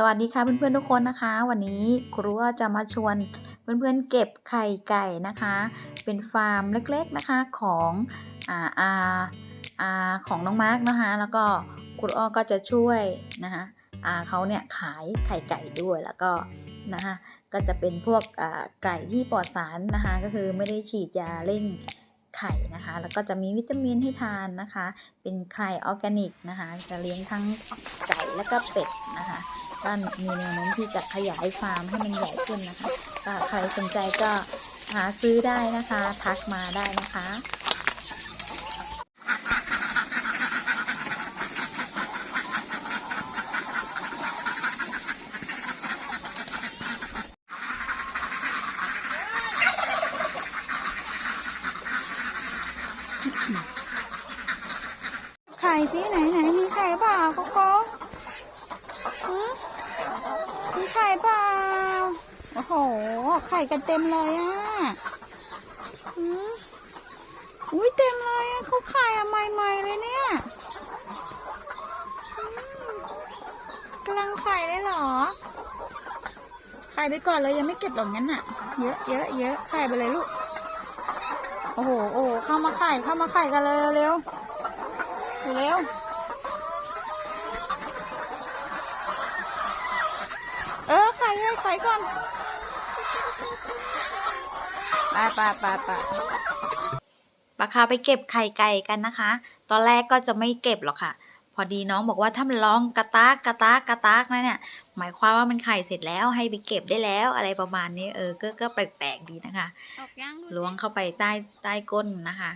สวัสดีค่ะเพื่อนๆทุกคนนะคะ วันนี้ครูก็จะมาชวนเพื่อนๆเก็บไข่ไก่นะคะ เป็นฟาร์มเล็กๆนะคะของอ่าอาอาของน้องมาร์กนะคะแล้วก็ครูอ้อก็จะช่วยนะคะอาเขาเนี่ยขายไข่ไก่ด้วยแล้วก็นะคะก็จะเป็นพวกอ่าไก่ที่ปลอดสารนะคะก็คือไม่ได้ฉีดยาเร่งไข่นะคะ แล้วก็จะมีวิตามินให้ทานนะคะ เป็นไข่ออร์แกนิกนะคะ จะเลี้ยงทั้งไก่และก็เป็ดนะคะ ก็มีแนวโน้มที่จะขยายฟาร์มให้มันใหญ่ขึ้นนะคะก็ใครสนใจก็หาซื้อได้นะคะ ทักมาได้นะคะไข่สิไหนไหนมีไข่เปล่าโกโก้ฮะ มีไข่เปล่า โอ้โห ไข่กันเต็มเลยอะอุ้ยเต็มเลยอะเขาไข่อะใหม่ๆเลยเนี่ยกำลังไข่เลยเหรอ ไข่ไปก่อนเลยยังไม่เก็บหรอกงั้นอะ เยอะเยอะเยอะไข่ไปเลยลูก โอ้โห โอ้เข้ามาไข่ เข้ามาไข่กันเลยเร็วเร็ว เอ อไข่เลยไข่ก่อนไปไปไปไปปลาคาไปเก็บไข่ไก่กันนะคะ ตอนแรกก็จะไม่เก็บหรอกค่ะ พอดีน้องบอกว่าถ้ามันร้องกระตากกระตากกระตากนะเนี่ยหมายความว่ามันไข่เสร็จแล้วให้ไปเก็บได้แล้วอะไรประมาณนี้เออก็ก็แปลกๆดีนะคะออกยังล้วงเข้าไปใต้ใต้ก้นนะคะ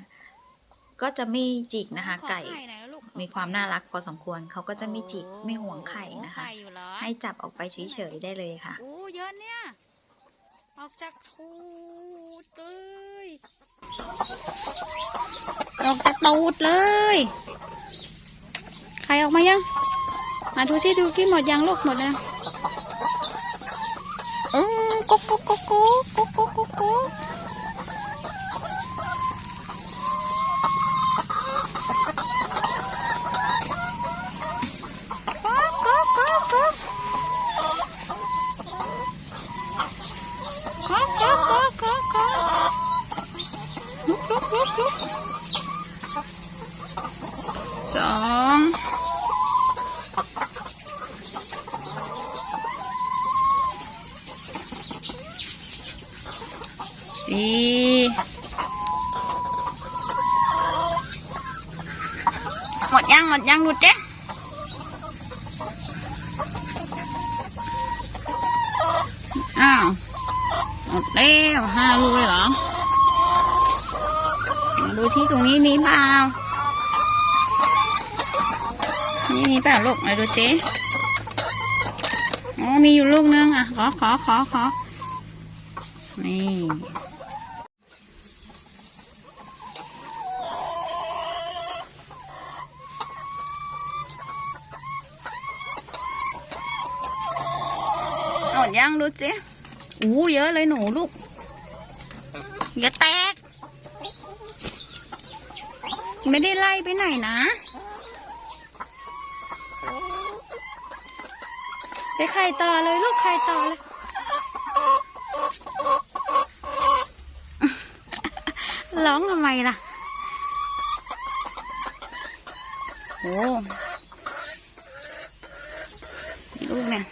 ก็จะไม่จิกนะคะขอไก่หน่อยลูกขอมีความน่ารักพอสมควรเขาก็จะไม่จิกโอ้ไม่ห่วงไข่นะคะไข่อยู่เหรอให้จับออกไปเฉยๆได้เลยค่ะ โอ้เยอะเนี่ย ออกจากทูดเลยออกจากตูดเลย ใครออกมายัง มาดูซิดูกี่หมดยังลูกหมดแล้วอืมกุ๊กกุ๊กกุ๊กกุ๊กกุ๊กกุ๊กกุ๊ก สองสี่หมดยังหมดยังดูเจ๊อ้าว หมดแล้วห้าลูกเลยเหรอ ดูที่ตรงนี้มีเปล่านี่มีเปล่าลูกมาดูเจ๊อ๋อมีอยู่ลูกนึงอะ ขอขอขอขอนี่ดยังดูสิอู้เยอะเลยหนูลูกอย่าแตก ไม่ได้ไล่ไปไหนนะ ไปไข่ต่อเลยลูกไข่ต่อเลย ร้องทำไมล่ะ โอ้ลูกเนี่ย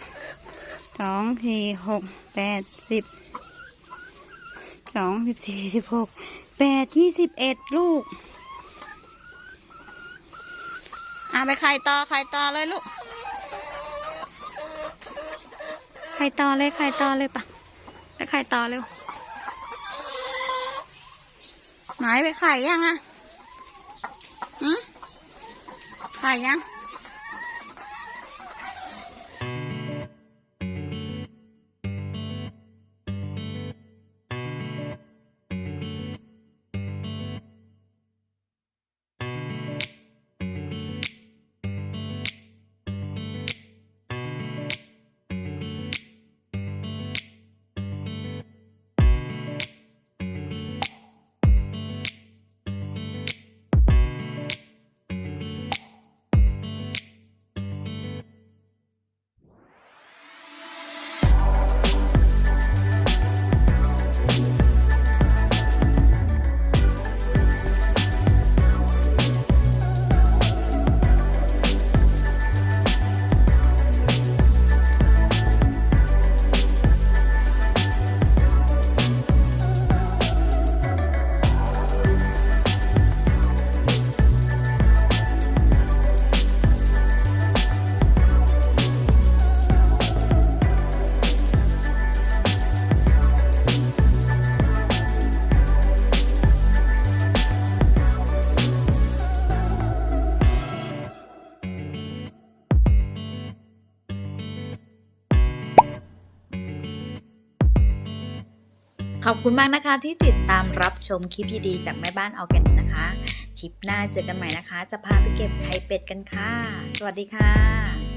สองสี่หกแปดสิบสองสิบสี่สิบหกแปดยี่สิบเอ็ดลูก อะ ไปไข่ต่อไข่ต่อเลยลูก ไข่ต่อเลยไข่ต่อเลยปะไปไข่ต่อเร็วไหนไปไข่ยังอะอืมไข่ยัง ขอบคุณมากนะคะที่ติดตามรับชมคลิปดีๆจากแม่บ้านออร์แกนิกนะคะคลิปหน้าเจอกันใหม่นะคะ จะพาไปเก็บไข่เป็ดกันค่ะ สวัสดีค่ะ